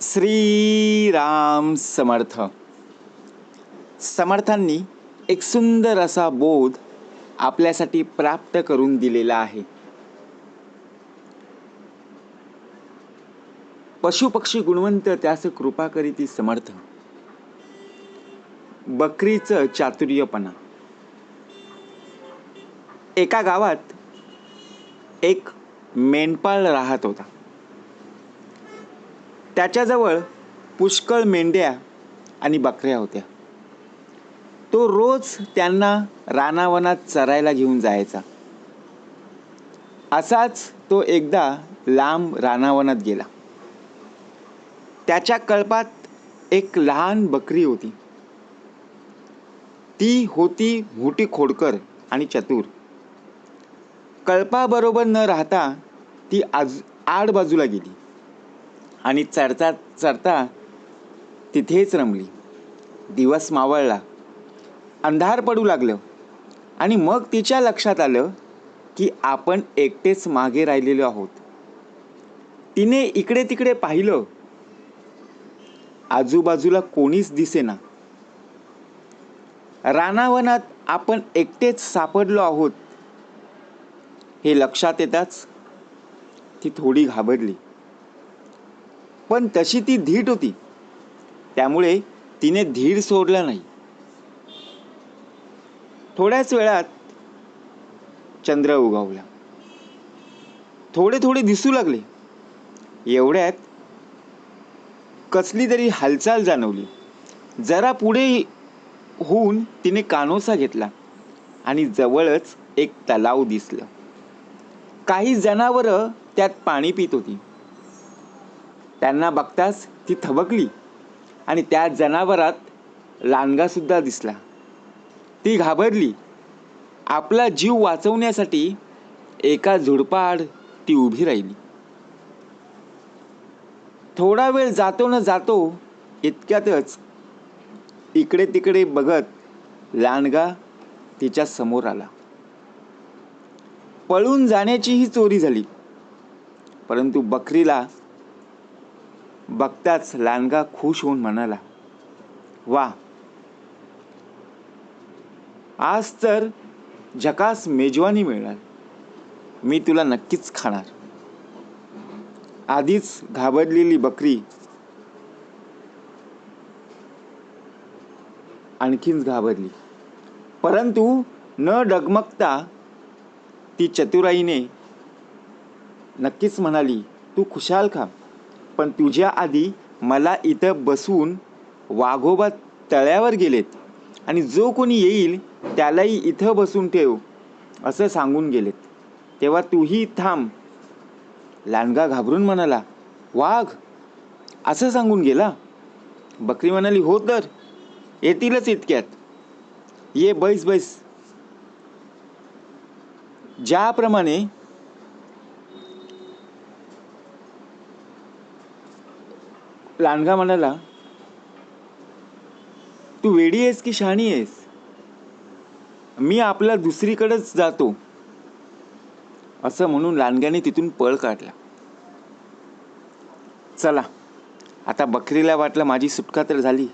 श्रीराम समर्थ. समर्थांनी एक सुंदर असा बोध आपल्यासाठी प्राप्त करून दिलेला आहे. पशुपक्षी गुणवंत त्यास कृपा करीती समर्थ. बकरीचं चातुर्यपणा. एका गावात एक मेंढपाळ राहत होता. त्याच्याजवळ पुष्कळ मेंढ्या आणि बकऱ्या होत्या. तो रोज त्यांना रानावनात चरायला घेऊन जायचा. असाच तो एकदा लांब रानावनात गेला. त्याच्या कळपात एक लहान बकरी होती. ती होती मोठी खोडकर आणि चतुर. कळपाबरोबर न राहता ती आज आड बाजूला गेली. आणि चढता चढता तिथेच रमली. दिवस मावळला. अंधार पडू लागलं. आणि मग तिच्या लक्षात आलं की आपण एकटेच मागे राहिलेलो आहोत. तिने इकडे तिकडे पाहिलं. आजूबाजूला कोणीच दिसेना. रानावनात आपण एकटेच सापडलो आहोत. हे लक्षात येताच ती थोडी घाबरली. पण तशी ती धीट होती. त्यामुळे तिने धीर सोडला नाही. थोड्याच वेळात चंद्र उगवला. थोडे थोडे दिसू लागले. एवढ्यात कसली तरी हालचाल जाणवली. जरा पुढे होऊन तिने कानोसा घेतला आणि जवळच एक तलाव दिसलं. काही जनावरं त्यात पाणी पित होती. त्यांना बघताच ती थबकली आणि त्या जनावरात लांडगासुद्धा दिसला. ती घाबरली. आपला जीव वाचवण्यासाठी एका झुडपाआड ती उभी राहिली. थोडा वेळ जातो न जातो इतक्यातच इकडे तिकडे बघत लांडगा तिच्या समोर आला. पळून जाण्याची ही चोरी झाली. परंतु बकरीला बघताच लांडगा खुश होऊन म्हणाला वा आज तर जकास मेजवानी मिळणार. मी तुला नक्कीच खाणार. आधीच घाबरलेली बकरी आणखीन घाबरली. परंतु न डगमगता ती चतुराईने नक्कीच म्हणाली तू खुशाल खा पण तुझ्या आधी मला इथं बसून वाघोबा तळ्यावर गेलेत. आणि जो कोणी येईल त्यालाही इथं बसून ठेव असं सांगून गेलेत. तेव्हा तूही थांब. लांडगा घाबरून म्हणाला वाघ असं सांगून गेला? बकरी म्हणाली हो तर येतीलच इतक्यात. ये बैस बैस. ज्याप्रमाणे लांडगा म्हणाला तू वेडी आहेस की शहाणी आहेस? मी आपला दुसरीकडेच जातो. असं म्हणून लांडग्याने तिथून पळ काढला. चला आता बकरीला वाटलं माझी सुटका तर झाली.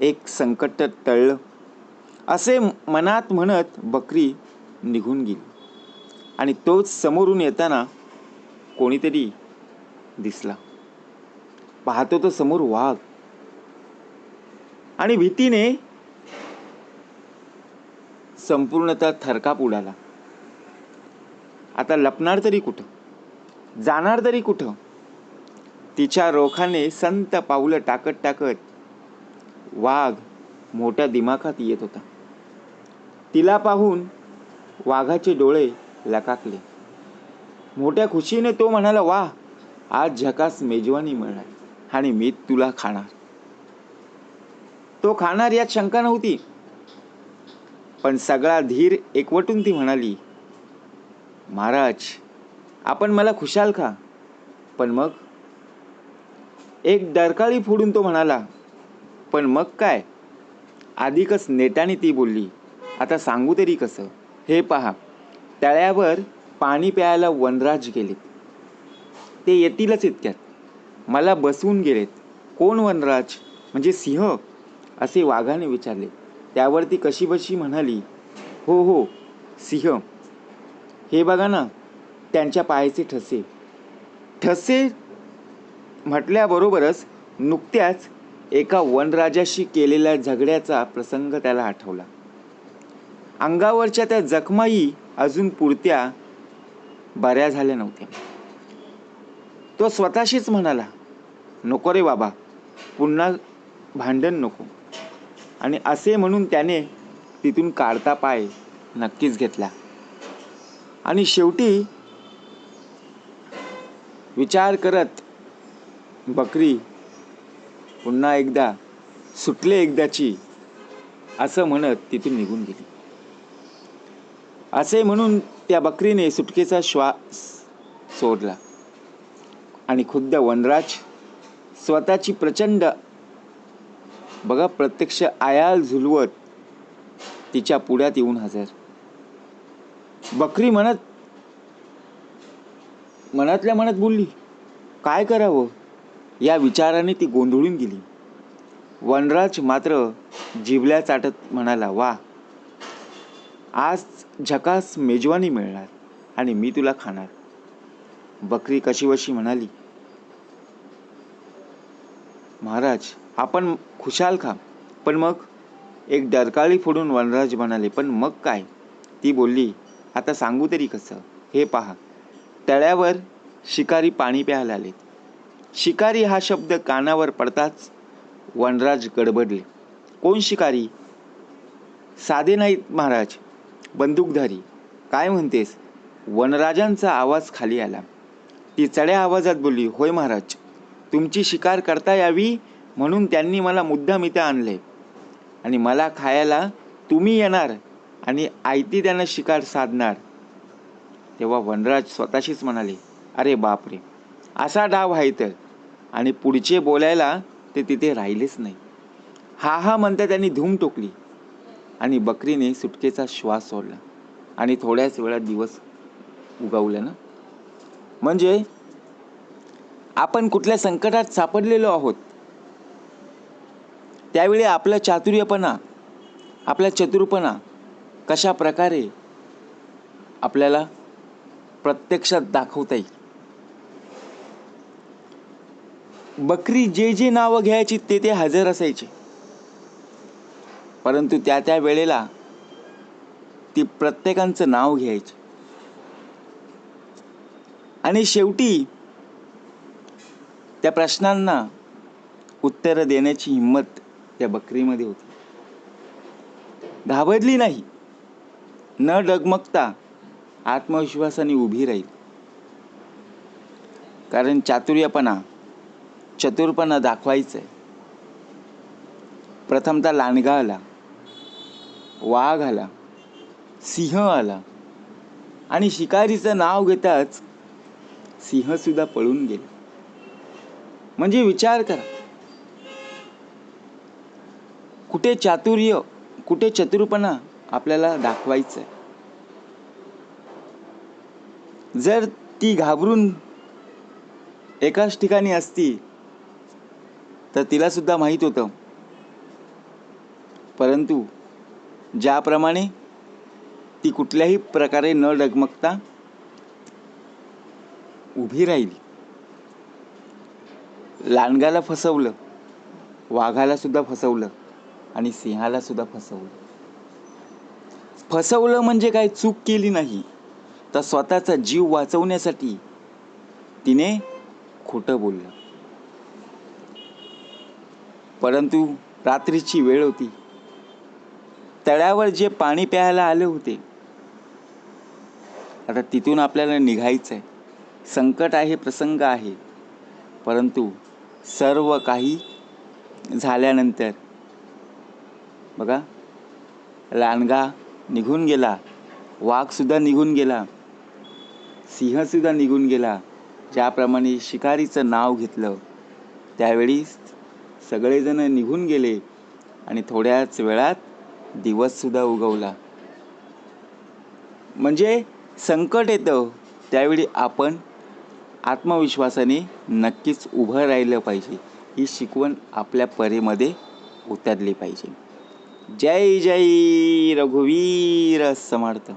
एक संकट तर टळलं. असे मनात म्हणत बकरी निघून गेली. आणि तोच समोरून येताना कोणीतरी दिसला. पाहतो तो समोर वाघ. आणि भीतीने संपूर्णतः थरकाप उडाला. आता लपणार तरी कुठं? जाणार तरी कुठं? तिच्या रोखाने संत पावलं टाकत टाकत वाघ मोठ्या दिमाखात येत होता. तिला पाहून वाघाचे डोळे लकाकले. मोठ्या खुशीने तो म्हणाला वा आज झकास मेजवानी मिळणार. आणि मी तुला खाणार. तो खाणार यात शंका नव्हती. पण सगळा धीर एकवटून ती म्हणाली महाराज आपण मला खुशाल खा पण मग एक डरकाळी फोडून तो म्हणाला पण मग काय? अधिकच नेटाने ती बोलली आता सांगू तरी कसं? हे पहा तळ्यावर पाणी प्यायला वनराज गेले. ते येतीलच इतक्यात. मला बसवून गेलेत. कोण वनराज? म्हणजे सिंह? असे वाघाने विचारले. त्यावर ती कशीबशी म्हणाली हो हो सिंह. हे बघा ना त्यांच्या पायाचे ठसे. ठसे म्हटल्याबरोबरच नुकत्याच एका वनराजाशी केलेल्या झगड्याचा प्रसंग त्याला आठवला. अंगावरच्या त्या जखमाही अजून पुरत्या बऱ्या झाल्या नव्हत्या. तो स्वतःशीच म्हणाला नको रे बाबा पुन्हा भांडण नको. आणि असे म्हणून त्याने तिथून काढता पाय नक्कीच घेतला. आणि शेवटी विचार करत बकरी पुन्हा एकदा सुटले एकदाची असं म्हणत तिथून निघून गेली. असे म्हणून त्या बकरीने सुटकेचा श्वास सोडला. आणि खुद्द वनराज स्वतःची प्रचंड बघा प्रत्यक्ष आयाल झुलवत तिच्या पुढ्यात येऊन हजर. बकरी म्हणत मनातल्या मनात बोलली काय करावं? या विचाराने ती गोंधळून गेली. वनराज मात्र जिबल्या चाटत म्हणाला वा आज झकास मेजवानी मिळणार आणि मी तुला खाणार. बकरी कशीवशी म्हणाली? महाराज आपण खुशाल खा. पण मग? एक डरकाळी फोडून वनराज म्हणाले पण मग काय? ती बोलली आता सांगू तरी कसं? हे पहा. तळ्यावर शिकारी पाणी प्यायला आले शिकारी हा शब्द कानावर पडताच वनराज गडबडले. कोण शिकारी? साधे नाहीत महाराज. बंदूकधारी. काय म्हणतेस? वनराजांचा आवाज खाली आला. ती चढ्या आवाजात बोलली होय महाराज तुमची शिकार करता यावी म्हणून त्यांनी मला मुद्दाम इथे आणले. आणि मला खायला तुम्ही येणार आणि आयती त्यांना शिकार साधणार. तेव्हा वनराज स्वतःशीच म्हणाले अरे बापरे असा डाव आहे तर आणि पुढचे बोलायला ते तिथे राहिलेच नाही. हा हा म्हणता त्यांनी धूम टोकली. आणि बकरीने सुटकेचा श्वास सोडला. आणि थोड्याच वेळात दिवस उगवला ना? म्हणजे आपण कुठल्या संकटात सापडलेलो आहोत? त्यावेळी आपला चातुर्यपणा आपला चतुरपणा कशा प्रकारे आपल्याला प्रत्यक्षात दाखवता येईल? बकरी जे जे नावं घ्यायची ते ते हजर असायचे. परंतु त्या त्या वेळेला ती प्रत्येकांचं नाव घ्यायची. आणि शेवटी त्या प्रश्नांना उत्तर देण्याची हिंमत त्या बकरीमध्ये होती. घाबरली नाही. न डगमगता आत्मविश्वासाने उभी राहील. कारण चातुर्यपणा चतुरपणा दाखवायचं आहे प्रथमतः लांडगा आला वाघ आला सिंह आला आणि शिकारीचं नाव घेताच सिंह सुद्धा पळून गेला. म्हणजे विचार करा. कुठे चातुर्य कुठे चतुरपणा आपल्याला दाखवायचं आहे जर ती घाबरून एकाच ठिकाणी असती तर तिला सुद्धा माहीत होतं. परंतु ज्याप्रमाणे ती कुठल्याही प्रकारे न डगमगता उभी राहिली. लांडगाला फसवलं. वाघाला सुद्धा फसवलं आणि सिंहाला सुद्धा फसवलं. फसवलं म्हणजे काय? चूक केली नाही. तर स्वतःचा जीव वाचवण्यासाठी तिने खोटं बोललं. परंतु रात्रीची वेळ होती. तळ्यावर जे पाणी प्यायला आले होते आता तिथून आपल्याला निघायचं आहे संकट आहे प्रसंग आहे. परंतु सर्व काही झाल्यानंतर बघा लांडगा निघून गेला वाघसुद्धा निघून गेला सिंहसुद्धा निघून गेला ज्याप्रमाणे शिकारीचं नाव घेतलं. त्यावेळी सगळेजण निघून गेले आणि थोड्याच वेळात दिवससुद्धा उगवला. म्हणजे संकट येतं त्यावेळी आपण आत्मविश्वासाने नक्कीच उभं राहिलं पाहिजे. ही शिकवण आपल्या परीमध्ये उतरली पाहिजे. जय जय रघुवीर समर्थ.